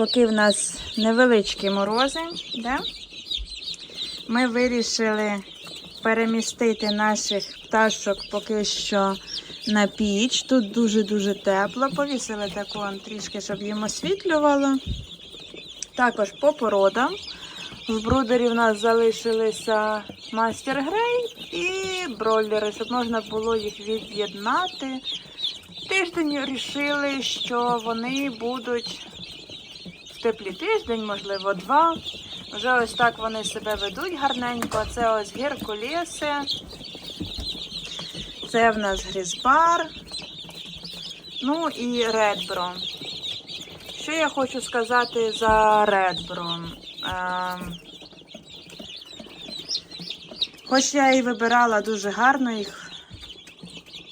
поки в нас невеличкі морози, да? ми вирішили перемістити наших пташок поки що на піч. Тут дуже-дуже тепло. Повісили таку трішки, щоб їм освітлювало. Також по породам. В брудері в нас залишилися мастер грей і бройлери, щоб можна було їх від'єднати. Тиждень вирішили, що вони будуть теплі тиждень, можливо, два. Вже ось так вони себе ведуть гарненько. Це ось геркулеси. Це в нас грізбар. Ну і редбро. Що я хочу сказати за редбро? Ем, Хоч я і вибирала дуже гарно їх,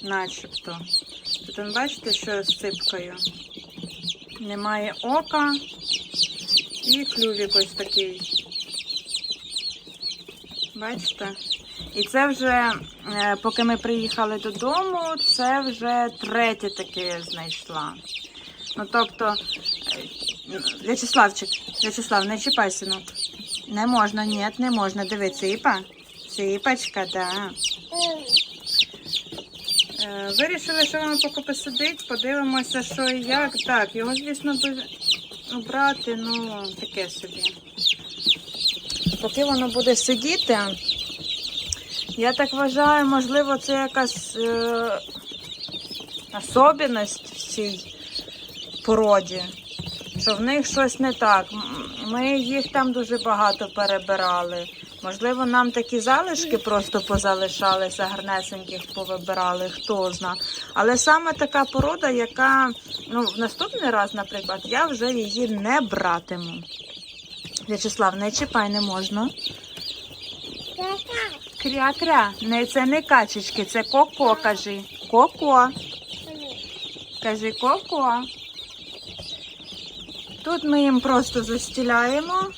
начебто. Тут бачите, що з ципкою? Немає ока і клювік ось такий. Бачите? І це вже, е, поки ми приїхали додому, це вже третє таке знайшла. Ну, тобто, е, В'ячеславчик, В'ячеслав, не чіпай, синок. Не можна, ні, не можна. Диви, ципа. Ципочка, да. Е, Вирішили, що воно поки посидить, подивимося, що і як. Так, його, звісно, би обрати, ну, таке собі. Поки воно буде сидіти, я так вважаю, можливо, це якась е, особливість в цій породі, що в них щось не так. Ми їх там дуже багато перебирали. Можливо, нам такі залишки просто позалишалися, гарнесеньких повибирали, хто зна. Але саме така порода, яка ну, в наступний раз, наприклад, я вже її не братиму. В'ячеслав, не чіпай, не можна. Кря-кря. Не, це не качечки, це коко, кажи. Коко. Кажи коко. Тут ми їм просто застіляємо.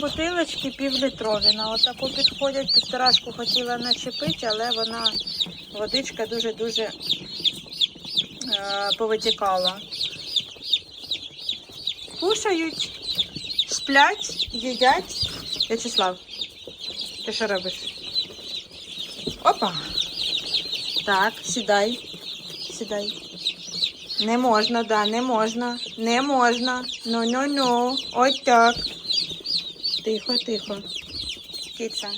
Бутилочки півлітрові. На отаку підходять. Півторашку хотіла начепити, але вона водичка дуже-дуже е, повитікала. Кушають, сплять, їдять. В'ячеслав, ти що робиш? Опа. Так, сідай. Сідай. Не можна, да, не можна. Не можна. Ну-ну-ну. Ось так. Тихо, тихо. Киця.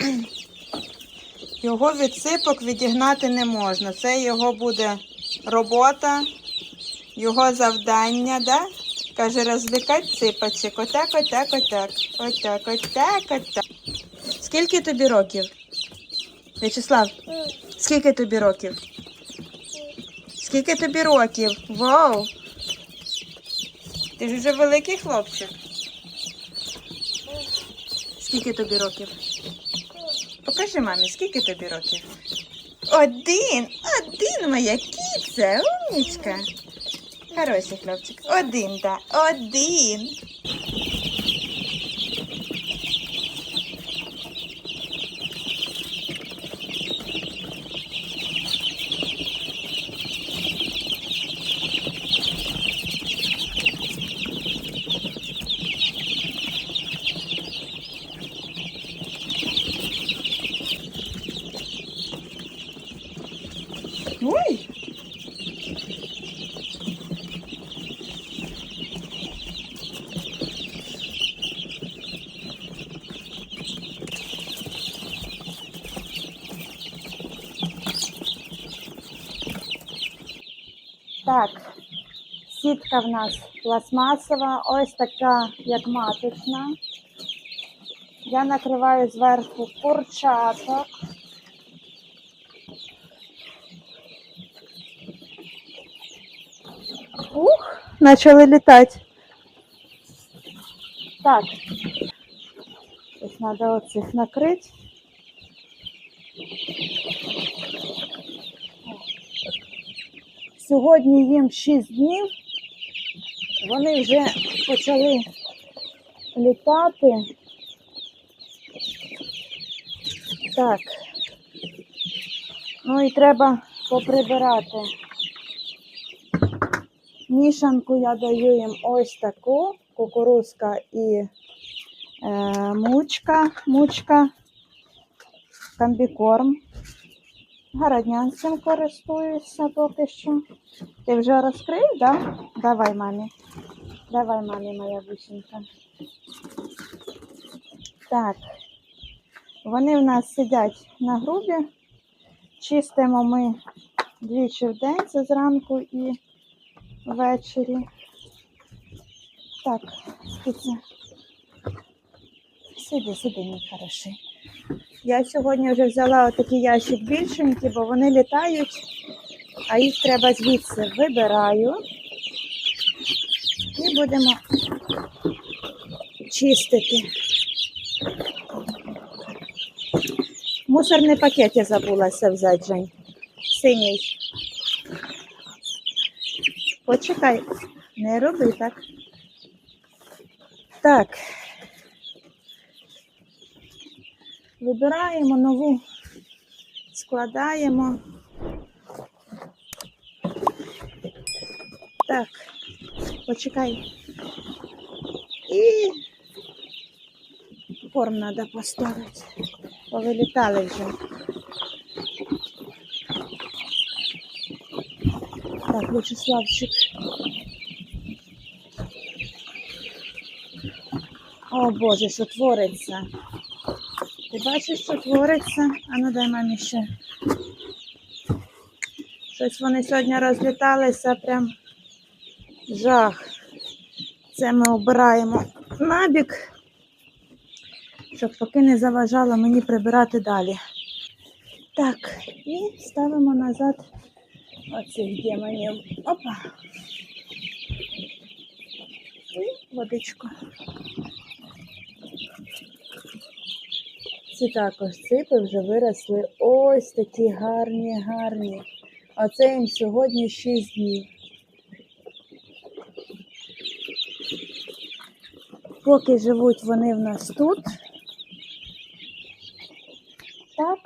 Його від сипок відігнати не можна. Це його буде робота, його завдання, да? Каже, розвлекать ципочек. Отак, отак, отак. Отак, отак, отак. Скільки тобі років? В'ячеслав, скільки тобі років? Скільки тобі років? Вау! Ти ж вже великий хлопчик. Скільки тобі років? Покажи мамі, скільки тобі років? Один, один моя кіця, умнічка. Хороший хлопчик. Один, да, один. Ой! Так, сітка в нас пластмасова, ось така, як маточна. Я накриваю зверху курчаток. Ух, почали літати. Так. Ось треба оцих накрити. Сьогодні їм 6 днів. Вони вже почали літати. Так. Ну і треба поприбирати. Мішанку я даю їм ось таку кукурузка і е, мучка, мучка, комбікорм. Городнянцем користуюся поки що. Ти вже розкрив, да? Давай мамі. Давай мамі, моя бусинка. Так. Вони в нас сидять на грубі. Чистимо ми двічі в день, це зранку і ввечері. Так. Сиди, сиди, мій хороший. Я сьогодні вже взяла отакий ящик більшенький, бо вони літають, а їх треба звідси вибираю. І будемо чистити. Мусорний пакет я забулася взяти, Жень. Синій. Почекай, не роби так. Так. Вибираємо нову, складаємо. Так, почекай. І корм треба поставити. Повилітали вже. Так, Вячеславчик. О Боже, що твориться. Ти бачиш, що твориться? А ну дай мамі ще. Щось вони сьогодні розліталися, прям жах. Це ми обираємо набік, щоб поки не заважало мені прибирати далі. Так, і ставимо назад оцих демонів. Опа. І водичку. Ці також ципи вже виросли ось такі гарні, гарні. Оце їм сьогодні 6 днів. Поки живуть вони в нас тут. Так.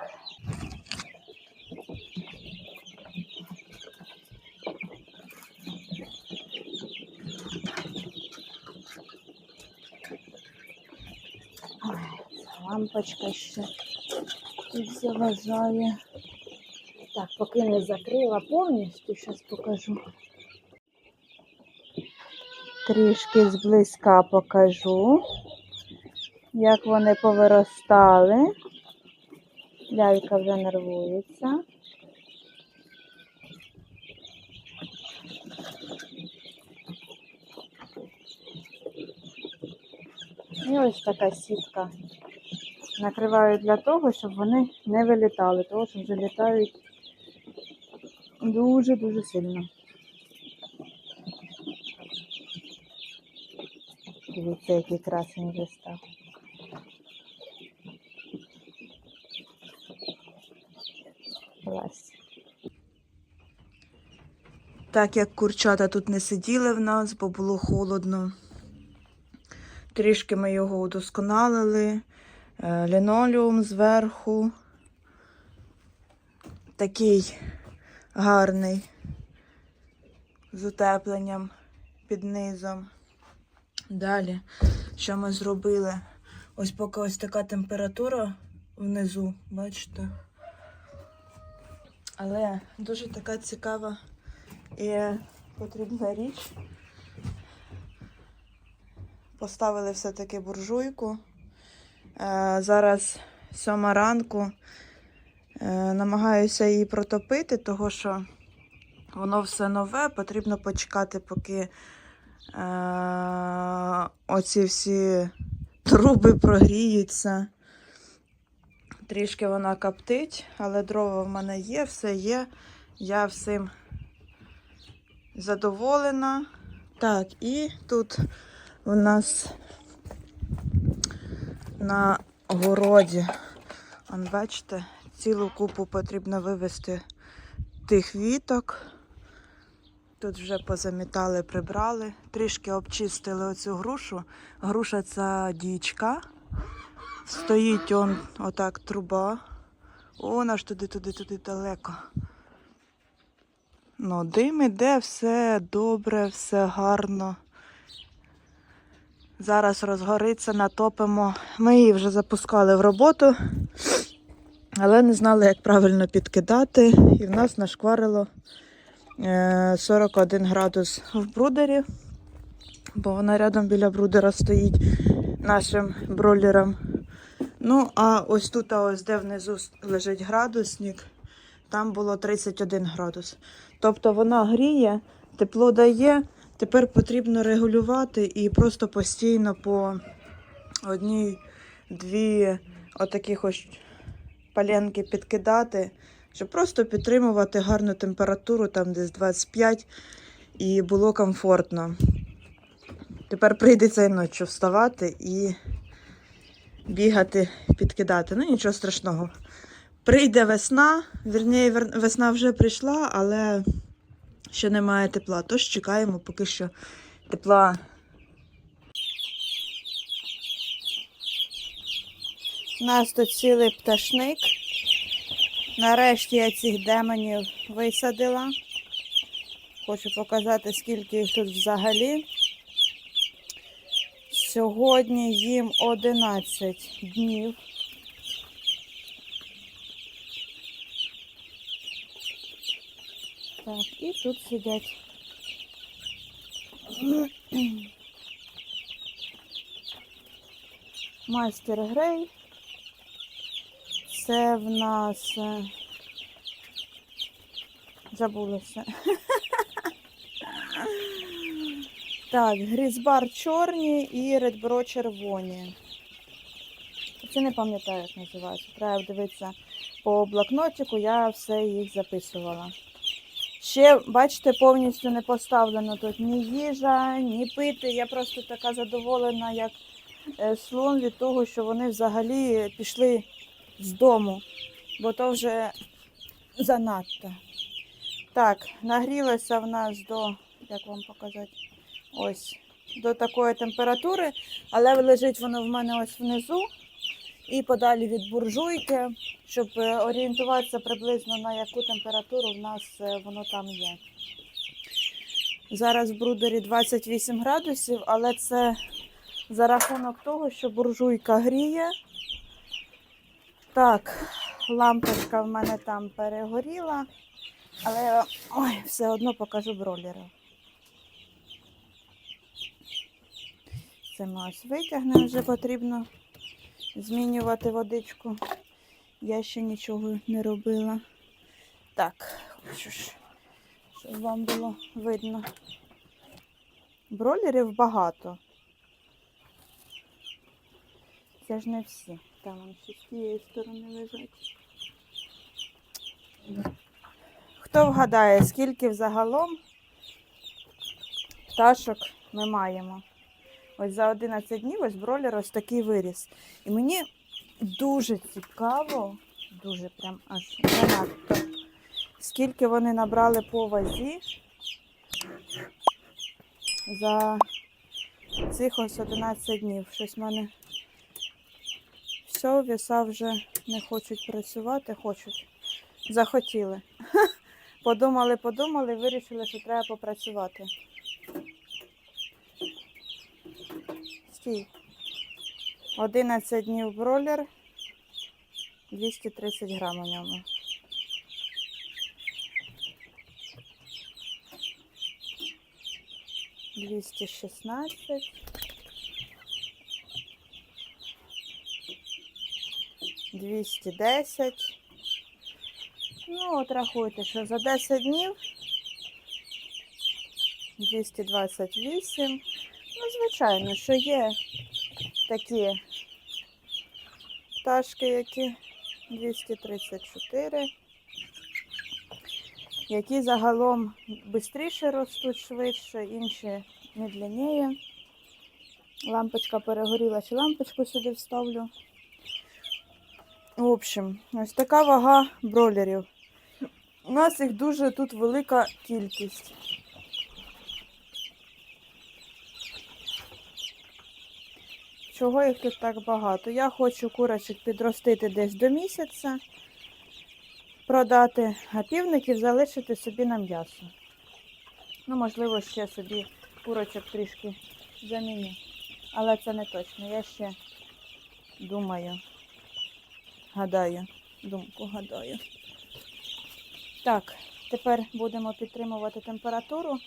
Ой, ця лампочка ще тут заважає. Так, поки не закрила повністю, зараз покажу. Трішки зблизька покажу, як вони повиростали. Лялька вже нервується. І ось така сітка. Накриваю для того, щоб вони не вилітали, тому що вже літають дуже-дуже сильно. Дивіться, який красень вже став. Клас. Так як курчата тут не сиділи в нас, бо було холодно. Трішки ми його удосконалили. Е, Лінолеум зверху. Такий гарний з утепленням під низом. Далі, що ми зробили? Ось поки ось така температура внизу, бачите? Але дуже така цікава і потрібна річ. Поставили все-таки буржуйку. Е, зараз сьома ранку. Е, намагаюся її протопити, того що воно все нове, потрібно почекати, поки е, оці всі труби прогріються. Трішки вона коптить, але дрова в мене є, все є. Я всім задоволена. Так, і тут у нас на городі, он, бачите, цілу купу потрібно вивезти тих віток. Тут вже позамітали, прибрали, трішки обчистили оцю грушу. Груша це дічка. Стоїть он отак труба. О, вона ж туди, туди, туди далеко. Ну, дим іде, все добре, все гарно. Зараз розгориться, натопимо. Ми її вже запускали в роботу, але не знали, як правильно підкидати. І в нас нашкварило е, 41 градус в брудері, бо вона рядом біля брудера стоїть нашим бролером. Ну, а ось тут, а ось де внизу лежить градусник, там було 31 градус. Тобто вона гріє, тепло дає. Тепер потрібно регулювати і просто постійно по одній-дві отаких ось паленки підкидати, щоб просто підтримувати гарну температуру, там десь 25, і було комфортно. Тепер прийдеться і ночі вставати і бігати, підкидати. Ну нічого страшного. Прийде весна, вірніше, весна вже прийшла, але ще немає тепла. Тож чекаємо, поки що тепла. У нас тут цілий пташник. Нарешті я цих демонів висадила. Хочу показати, скільки їх тут взагалі. Сьогодні їм 11 днів. Так, і тут сидять. Мастер Грей. Це в нас. е, Забулося. Так, грізбар чорні і редбро червоні. Це не пам'ятаю, як називається. Треба дивитися по блокнотику, я все їх записувала. Ще, бачите, повністю не поставлено тут ні їжа, ні пити. Я просто така задоволена, як е, слон від того, що вони взагалі пішли з дому, бо то вже занадто. Так, нагрілося в нас до, як вам показати, ось, до такої температури, але лежить воно в мене ось внизу і подалі від буржуйки, щоб е, орієнтуватися приблизно на яку температуру в нас е, воно там є. Зараз в брудері 28 градусів, але це за рахунок того, що буржуйка гріє. Так, лампочка в мене там перегоріла, але ой, все одно покажу бролери. Це ми ось витягнемо, вже потрібно змінювати водичку. Я ще нічого не робила. Так, хочу ж, щоб вам було видно. Бролерів багато. Це ж не всі. Там ще з тієї сторони лежать. Хто вгадає, скільки взагалом пташок ми маємо? Ось за 11 днів ось бролер ось такий виріс. І мені дуже цікаво, дуже прям аж занадто, скільки вони набрали по вазі за цих ось 11 днів. Щось в мене все, віса вже не хочуть працювати, хочуть. Захотіли. Подумали, подумали, вирішили, що треба попрацювати. Стій. 11 днів бролер. 230 грам у ньому. Двісті шістнадцять. Двісті десять. Ну, от рахуйте, що за 10 днів 228. Ну, звичайно, що є такі пташки, які 234, які загалом швидше ростуть швидше, інші медленніє. Лампочка перегоріла, чи лампочку сюди вставлю. В общем, ось така вага бролерів. У нас їх дуже тут велика кількість. Чого їх тут так багато? Я хочу курочок підростити десь до місяця. продати, а півників залишити собі на м'ясо. Ну, можливо, ще собі курочок трішки заміню. Але це не точно. Я ще думаю, гадаю, думку гадаю. Так, тепер будемо підтримувати температуру.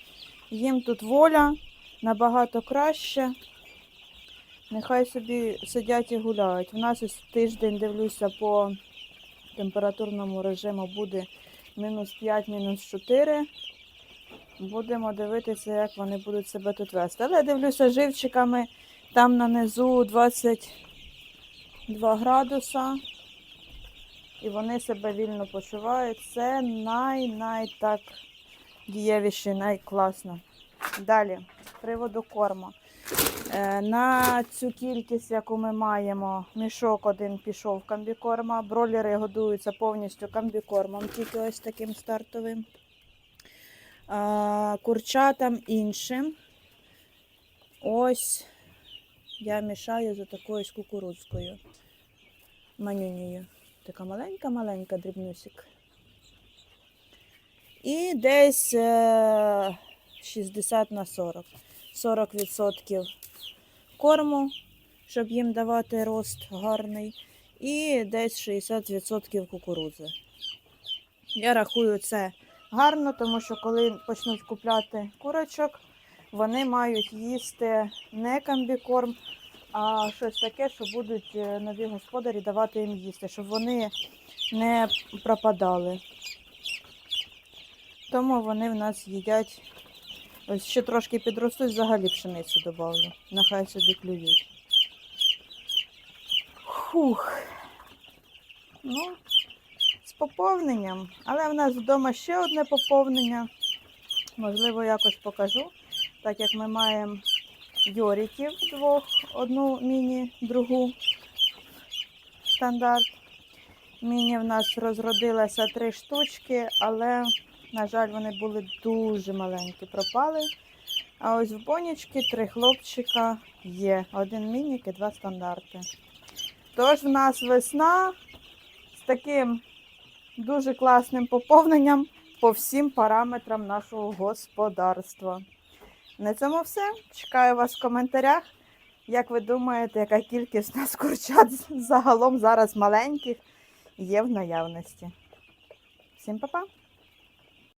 Їм тут воля набагато краще. Нехай собі сидять і гуляють. У нас ось тиждень дивлюся по температурному режиму буде мінус 5, мінус 4. Будемо дивитися, як вони будуть себе тут вести. Але я дивлюся живчиками там на низу 22 градуса. І вони себе вільно почувають. Це най-най так дієвіше, найкласно. Далі, з приводу корму. Е, На цю кількість, яку ми маємо, мішок один пішов комбікорма. Бролери годуються повністю комбікормом, тільки ось таким стартовим. Курчатам іншим. Ось я мішаю з такою кукурудзкою. Манюнію. Така маленька-маленька дрібнюсик. І десь е, 60 на 40. 40% корму, щоб їм давати рост гарний, і десь 60% кукурудзи. Я рахую це гарно, тому що коли почнуть купляти курочок, вони мають їсти не комбікорм, а щось таке, що будуть е, нові господарі давати їм їсти, щоб вони не пропадали. Тому вони в нас їдять Ось ще трошки підростуть, взагалі пшеницю добавлю. Нехай собі клюють. Хух. Ну, з поповненням. Але в нас вдома ще одне поповнення. Можливо, якось покажу. Так як ми маємо Йоріків двох, одну міні, другу стандарт. Міні в нас розродилося три штучки, але на жаль, вони були дуже маленькі, пропали. А ось в бонічки три хлопчика є. Один мінік і два стандарти. Тож в нас весна з таким дуже класним поповненням по всім параметрам нашого господарства. На цьому все. Чекаю вас в коментарях. Як ви думаєте, яка кількість нас курчат загалом зараз маленьких є в наявності? Всім па-па!